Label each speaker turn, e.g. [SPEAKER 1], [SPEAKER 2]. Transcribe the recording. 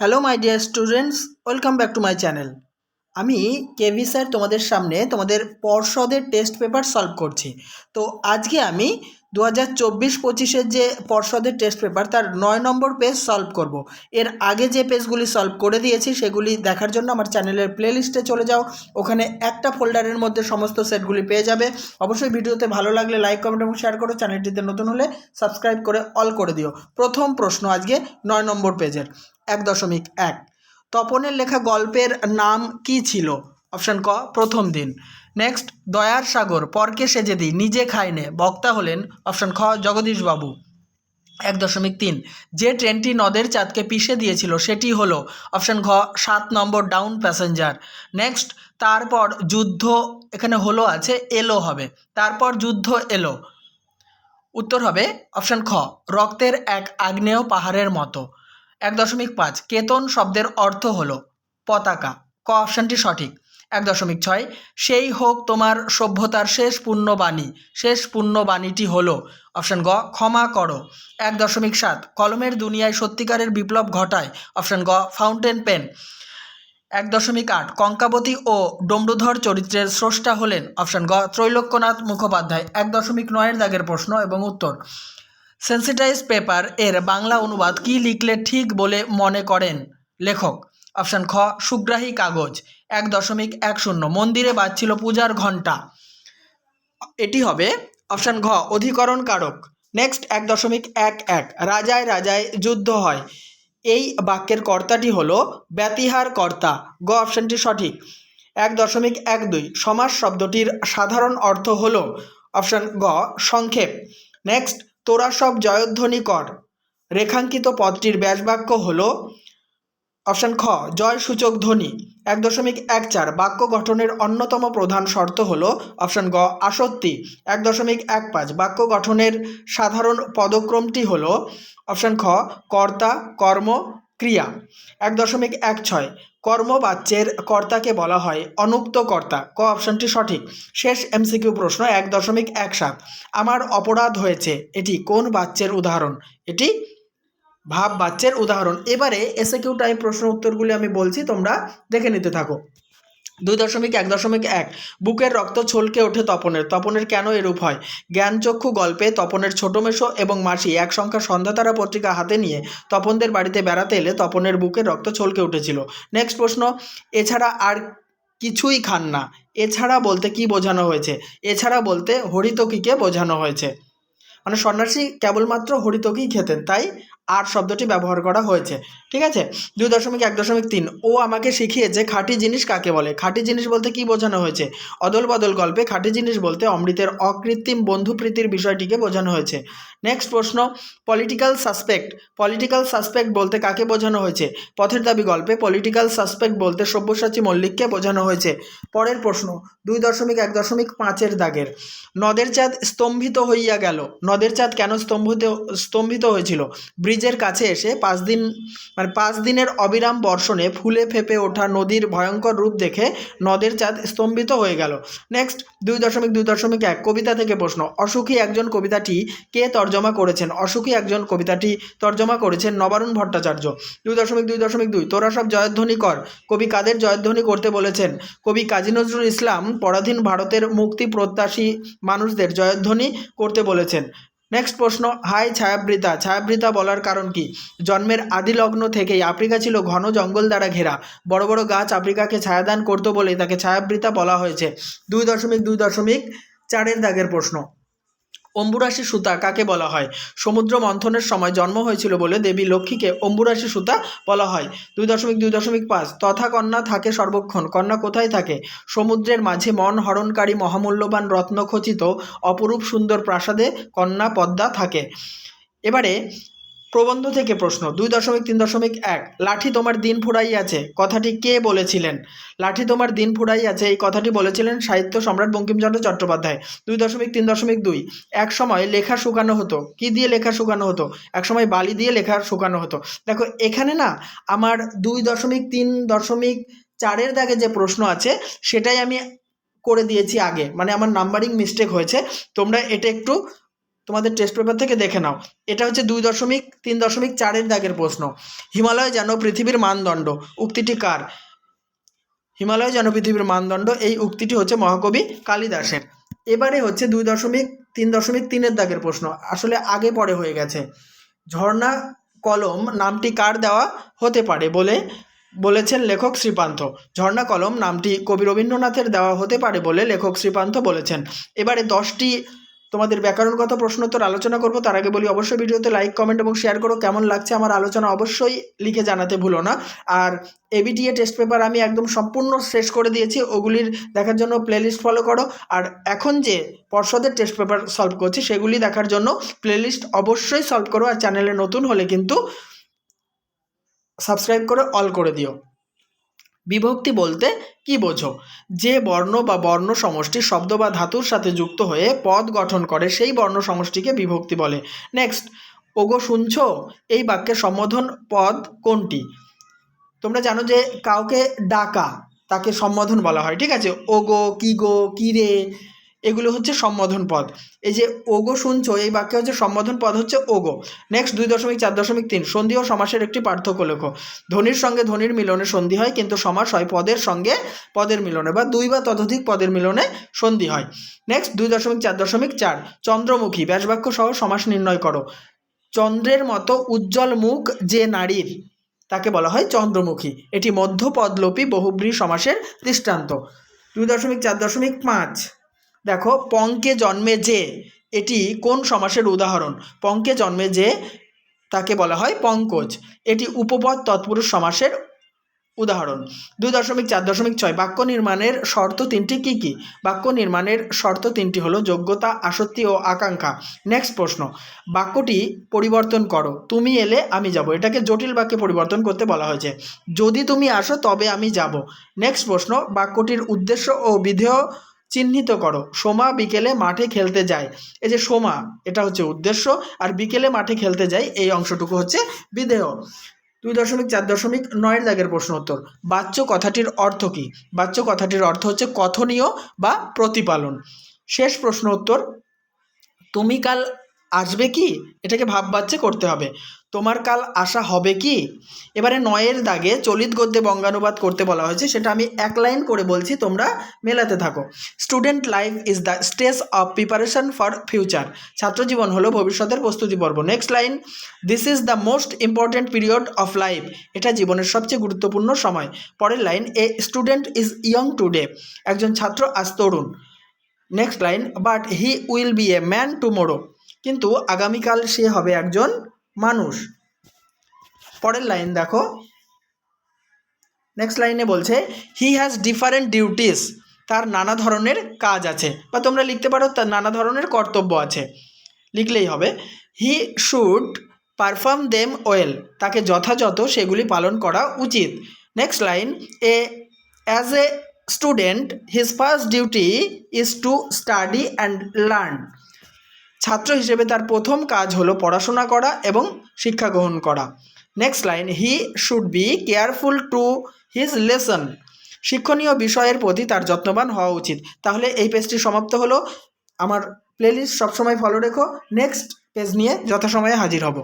[SPEAKER 1] Hello my dear students welcome back to my channel আমি KV sir তোমাদের সামনে তোমাদের পর্ষদের টেস্ট পেপার সলভ করছি। তো আজকে আমি দু হাজার চব্বিশ পঁচিশের যে পর্ষদের টেস্ট পেপার তার নয় নম্বর পেজ সলভ করব। এর আগে যে পেজগুলি সলভ করে দিয়েছি, সেগুলি দেখার জন্য আমার চ্যানেলের প্লেলিস্টে চলে যাও। ওখানে একটা ফোল্ডারের মধ্যে সমস্ত সেটগুলি পেয়ে যাবে। অবশ্যই ভিডিওতে ভালো লাগলে লাইক কমেন্ট এবং শেয়ার করো। চ্যানেলটিতে নতুন হলে সাবস্ক্রাইব করে অল করে দিও। প্রথম প্রশ্ন আজকে নয় নম্বর পেজের এক দশমিক এক। তপনের লেখা গল্পের নাম কি ছিল? অপশান ক, প্রথম দিন। নেক্সট, দয়ার সাগর, পরকে সেজে দিই নিজে খায়নে বক্তা হলেন অপশান খ, জগদীশবাবু। এক দশমিক তিন। যে ট্রেনটি নদের চাঁদকে পিষে দিয়েছিল, সেটি হলো অপশান ঘ, সাত নম্বর ডাউন প্যাসেঞ্জার। নেক্সট, তারপর যুদ্ধ এখানে হলো আছে, এলো হবে। তারপর যুদ্ধ এলো। উত্তর হবে অপশান খ, রক্তের এক আগ্নেয় পাহাড়ের মতো। এক দশমিক পাঁচ। কেতন শব্দের অর্থ হলো পতাকা। ক অপশানটি সঠিক। এক দশমিক ছয়, সেই হোক তোমার সভ্যতার শেষ পুণ্যবাণী। শেষ পুণ্যবাণীটি হলো অপশান গ, ক্ষমা করো। এক দশমিক সাত, কলমের দুনিয়ায় সত্যিকারের বিপ্লব ঘটায়। অপশান গ, ফাউন্টেন পেন। এক দশমিক আট, কঙ্কাবতী ও ডমরুধর চরিত্রের স্রষ্টা হলেন। অপশান গ, ত্রৈলোক্যনাথ মুখোপাধ্যায়। এক দশমিক নয়ের দাগের প্রশ্ন এবং উত্তর। সেন্সিটাইজ পেপার এর বাংলা অনুবাদ কি লিখলে ঠিক বলে মনে করেন? লেখক, অপশান খ, সুগ্রাহী কাগজ, এক দশমিক এক শূন্য, মন্দিরে বাজছিল পূজার ঘণ্টা। এটি হবে অপশান ঘ অধিকরণ কারক নেক্সট, এক দশমিক এক এক, রাজায় রাজায় যুদ্ধ হয়। এই বাক্যের কর্তাটি হলো ব্যতিহার কর্তা। গ, অপশানটি সঠিক। এক দশমিক এক দুই, সমাস শব্দটির সাধারণ অর্থ হলো, অপশান গ, সংক্ষেপ। নেক্সট তোরা সব জয়ধ্বনি কর। রেখাঙ্কিত পদটির ব্যাসবাক্য হল অপশান খ জয় সূচক ধ্বনি। এক দশমিক এক চার, বাক্য গঠনের অন্যতম প্রধান শর্ত হল অপশান গ আসত্তি এক দশমিক এক পাঁচ, বাক্য গঠনের সাধারণ পদক্রমটি হল অপশান খ, কর্তা, কর্ম, ক্রিয়া। এক দশমিক এক ছয় কর্মবাচ্যের কর্তাকে বলা হয় অনুক্ত কর্তা ক, অপশানটি সঠিক। শেষ এমসিকিউ প্রশ্ন, এক দশমিক এক সাত। আমার অপরাধ হয়েছে। এটি কোন বাচ্যের উদাহরণ? এটি ভাব বাচ্চের উদাহরণ। এবারে এসে কিউ টাইপ প্রশ্ন উত্তরগুলি আমি বলছি, তোমরা দেখে নিতে থাকো। দুই দশমিক এক দশমিক এক। বুকের রক্ত ছলকে ওঠে তপনের। তপনের কেন এরূপ হয়? জ্ঞানচক্ষু গল্পে তপনের ছোট মেশো এবং মাসি এক সংখ্যা সন্ধ্যাতারা পত্রিকা হাতে নিয়ে তপনদের বাড়িতে বেড়াতে এলে তপনের বুকের রক্ত ছলকে উঠেছিল। নেক্সট প্রশ্ন, এছাড়া আর কিছুই খান না। এছাড়া বলতে কি বোঝানো হয়েছে? এছাড়া বলতে হরিতকিকে বোঝানো হয়েছে। মানে সন্ন্যাসী কেবলমাত্র হরিতকেই খেতেন, তাই আর শব্দটি ব্যবহার করা হয়েছে। ঠিক আছে? দুই দশমিক এক দশমিক তিন। ও আমাকে শিখিয়েছে খাঁটি জিনিস কাকে বলে? খাঁটি জিনিস বলতে কি বোঝানো হয়েছে? অদল বদল গল্পে খাঁটি জিনিস বলতে অমৃতের অকৃত্রিম বন্ধুপ্রীতির বিষয়টিকে বোঝানো হয়েছে। নেক্সট প্রশ্ন। Political suspect. পলিটিক্যাল সাসপেক্ট বলতে কাকে বোঝানো হয়েছে? পথের দাবি গল্পে পলিটিক্যাল সাসপেক্ট বলতে সব্যসাচী মল্লিককে বোঝানো হয়েছে। পরের প্রশ্ন। দুই দশমিক এক দশমিক পাঁচের দাগের। নদের চাঁদ স্তম্ভিত হইয়া গেল। নদের চাঁদ কেন স্তম্ভিত স্তম্ভিত হয়েছিল? ব্রিজের কাছে এসে পাঁচ দিন মানে পাঁচ দিনের অবিরাম বর্ষণে ফুলে ফেপে ওঠা নদীর ভয়ঙ্কর রূপ দেখে নদের চাঁদ স্তম্ভিত হয়ে গেল। নেক্সট দুই দশমিক দুই দশমিক এক, কবিতা থেকে প্রশ্ন। অসুখী একজন কবিতাটি কে তর্জমা করেছেন? অসুখী একজন কবিতাটি তর্জমা করেছেন নবারুণ ভট্টাচার্য। দুই দশমিক দুই দশমিক দুই, তোরা সব জয়ধ্বনি কর। কবি কাদের জয়ধ্বনি করতে বলেছেন? কবি কাজী নজরুল ইসলাম পরাধীন ভারতের মুক্তি প্রত্যাশী মানুষদের জয়ধ্বনি করতে বলেছেন। নেক্সট প্রশ্ন, হাই ছায়াবৃতা। ছায়াবৃতা বলার কারণ কি? জন্মের আদি লগ্ন থেকেই আফ্রিকা ছিল ঘন জঙ্গল দ্বারা ঘেরা। বড় বড় গাছ আফ্রিকাকে ছায়াদান করতো বলে তাকে ছায়াবৃতা বলা হয়েছে। দুই দশমিক দুই দশমিক চারের দাগের প্রশ্ন অম্বুরাশি সুতা কাকে বলা হয়? সমুদ্র মন্থনের সময় জন্ম হয়েছিল বলে দেবী লক্ষ্মীকে অম্বুরাশি সুতা বলা হয়। দুই দশমিক দুই দশমিক পাঁচ, তথা কন্যা থাকে সর্বক্ষণ, কন্যা কোথায় থাকে? সমুদ্রের মাঝে মন হরণকারী মহামূল্যবান রত্নখচিত অপরূপ সুন্দর প্রাসাদে কন্যা পদ্মা থাকে। এবারে প্রবন্ধ থেকে প্রশ্ন, দুই দশমিক তিন দশমিক এক, লাঠি তোমার দিন ফুরাইয়াছে, কথাটি কে বলেছিলেন? লাঠি তোমার দিন ফুরাইয়াছে, এই কথাটি বলেছিলেন সাহিত্য সম্রাট বঙ্কিমচন্দ্র চট্টোপাধ্যায়। দুই দশমিক তিন দশমিক দুই, এক সময় লেখা শুকানো হতো। কি দিয়ে লেখা শুকানো হতো? এক সময় বালি দিয়ে লেখা শুকানো হতো। দেখো, এখানে না, আমার দুই দশমিক তিন দশমিক চারের দাগে যে প্রশ্ন আছে, সেটাই আমি করে দিয়েছি আগে। মানে আমার নাম্বারিং মিস্টেক হয়েছে। তোমরা এটা একটু তোমাদের টেস্ট পেপার থেকে দেখে নাও। এটা হচ্ছে দুই দশমিক, তিন দশমিক চারের দাগের প্রশ্ন। হিমালয় যেন পৃথিবীর মানদণ্ড, উক্তিটি কার? হিমালয় যেন পৃথিবীর মানদণ্ড, এই উক্তিটি হচ্ছে মহাকবি কালিদাসের। এবারে হচ্ছে দুই দশমিক, তিন দশমিক তিনের দাগের প্রশ্ন। আসলে আগে পরে হয়ে গেছে। ঝর্ণা কলম নামটি কার দেওয়া হতে পারে বলে বলেছেন লেখক শ্রীপান্থ। ঝর্ণা কলম নামটি কবি রবীন্দ্রনাথের দেওয়া হতে পারে বলে লেখক শ্রীপান্থ বলেছেন। এবারে দশটি তোমাদের ব্যাকরণগত প্রশ্নোত্তর আলোচনা করব। তার আগে বলি, অবশ্যই ভিডিওতে লাইক কমেন্ট এবং শেয়ার করো। কেমন লাগছে আমার আলোচনা অবশ্যই লিখে জানাতে ভুলো না। আর এবিটিএ টেস্ট পেপার আমি একদম সম্পূর্ণ শেষ করে দিয়েছি। ওগুলির দেখার জন্য প্লেলিস্ট ফলো করো। আর এখন যে পর্ষদের টেস্ট পেপার সলভ করছি, সেগুলি দেখার জন্য প্লেলিস্ট অবশ্যই সলভ করো। আর চ্যানেলে নতুন হলে কিন্তু সাবস্ক্রাইব করে অল করে দিও। বিভক্তি বলতে কি বোঝো? যে বর্ণ বা বর্ণ সমষ্টি শব্দ বা ধাতুর সাথে যুক্ত হয়ে পদ গঠন করে, সেই বর্ণ সমষ্টিকে বিভক্তি বলে। নেক্সট ওগো শুনছ? এই বাক্যের সম্বোধন পদ কোনটি? তোমরা জানো যে কাউকে ডাকা, তাকে সম্বোধন বলা হয়। ঠিক আছে? ওগো কি গো কি রে এগুলো হচ্ছে সম্বোধন পদ। এই যে ওগো শুনছো, এই বাক্যে হচ্ছে সম্বোধন পদ হচ্ছে ওগো। নেক্সট দুই দশমিক চার দশমিক তিন, সন্ধি ও সমাসের একটি পার্থক্য লেখো। ধ্বনির সঙ্গে ধ্বনির মিলনে সন্ধি হয়, কিন্তু সমাস হয় পদের সঙ্গে পদের মিলনে, বা দুই বা ততোধিক পদের মিলনে সন্ধি হয়। নেক্সট দুই দশমিক চার দশমিক চার, চন্দ্রমুখী, ব্যাসবাক্য সহ সমাস নির্ণয় করো। চন্দ্রের মতো উজ্জ্বল মুখ যে নারীর, তাকে বলা হয় চন্দ্রমুখী। এটি মধ্যপদলোপী, বহুব্রী সমাসের দৃষ্টান্ত। দুই দশমিক চার দশমিক পাঁচ। দেখো, পঙ্কে জন্মে যে, এটি কোন সমাসের উদাহরণ? পঙ্কে জন্মে যে, তাকে বলা হয় পঙ্কজ। এটি উপপদ তৎপুরুষ সমাসের উদাহরণ। দুই দশমিক চার দশমিক ছয়, বাক্য নির্মাণের শর্ত তিনটি কী কী? বাক্য নির্মাণের শর্ত তিনটি হলো যোগ্যতা, আসক্তি ও আকাঙ্ক্ষা। নেক্সট প্রশ্ন, বাক্যটি পরিবর্তন করো। তুমি এলে আমি যাব। এটাকে জটিল বাক্যে পরিবর্তন করতে বলা হয়েছে। যদি তুমি আসো, তবে আমি যাব। নেক্সট প্রশ্ন, বাক্যটির উদ্দেশ্য ও বিধেয় চিহ্নিত করো। সোমা বিকেলে মাঠে খেলতে যায়। এই যে সোমা, এটা হচ্ছে উদ্দেশ্য। আর বিকেলে মাঠে খেলতে যায়, এই অংশটুকু হচ্ছে বিধেয়। দুই দশমিক চার দশমিক নয়ের দাগের প্রশ্ন উত্তর। বাচ্য কথাটির অর্থ কী? বাচ্য কথাটির অর্থ হচ্ছে কথনীয় বা প্রতিপালন। শেষ প্রশ্ন উত্তর। তুমি কাল আসবে কি? এটাকে ভাব বাচ্চে করতে হবে। তোমার কাল আসা হবে কি? এবারে নয়ের দাগে চলিত গদ্যে বঙ্গানুবাদ করতে বলা হয়েছে, সেটা আমি এক লাইন করে বলছি, তোমরা মেলাতে থাকো। Student life is the stage of preparation for future ছাত্রজীবন হলো ভবিষ্যতের প্রস্তুতি পর্ব। Next line this is the most important period of life এটা জীবনের সবচেয়ে গুরুত্বপূর্ণ সময়। পরের line a student is young today একজন ছাত্র আজ তরুণ। Next line but he will be a man tomorrow কিন্তু আগামীকাল সে হবে একজন মানুষ। পরের লাইন দেখো। নেক্সট লাইনে বলছে হি হ্যাজ ডিফারেন্ট ডিউটিস তার নানা ধরনের কাজ আছে। বা তোমরা লিখতে পারো, তার নানা ধরনের কর্তব্য আছে। লিখলেই হবে he should perform them well তাকে যথাযথ সেগুলি পালন করা উচিত। Next line a as a student his first duty is to study and learn ছাত্র হিসেবে তার প্রথম কাজ হলো পড়াশোনা করা এবং শিক্ষা গ্রহণ করা। Next line he should be careful to his lesson শিক্ষণীয় বিষয়ের প্রতি তার যত্নবান হওয়া উচিত। তাহলে এই পেজটি সমাপ্ত হলো। আমার প্লেলিস্ট সবসময় ফলো রেখো। নেক্সট পেজ নিয়ে যথাসময়ে হাজির হব।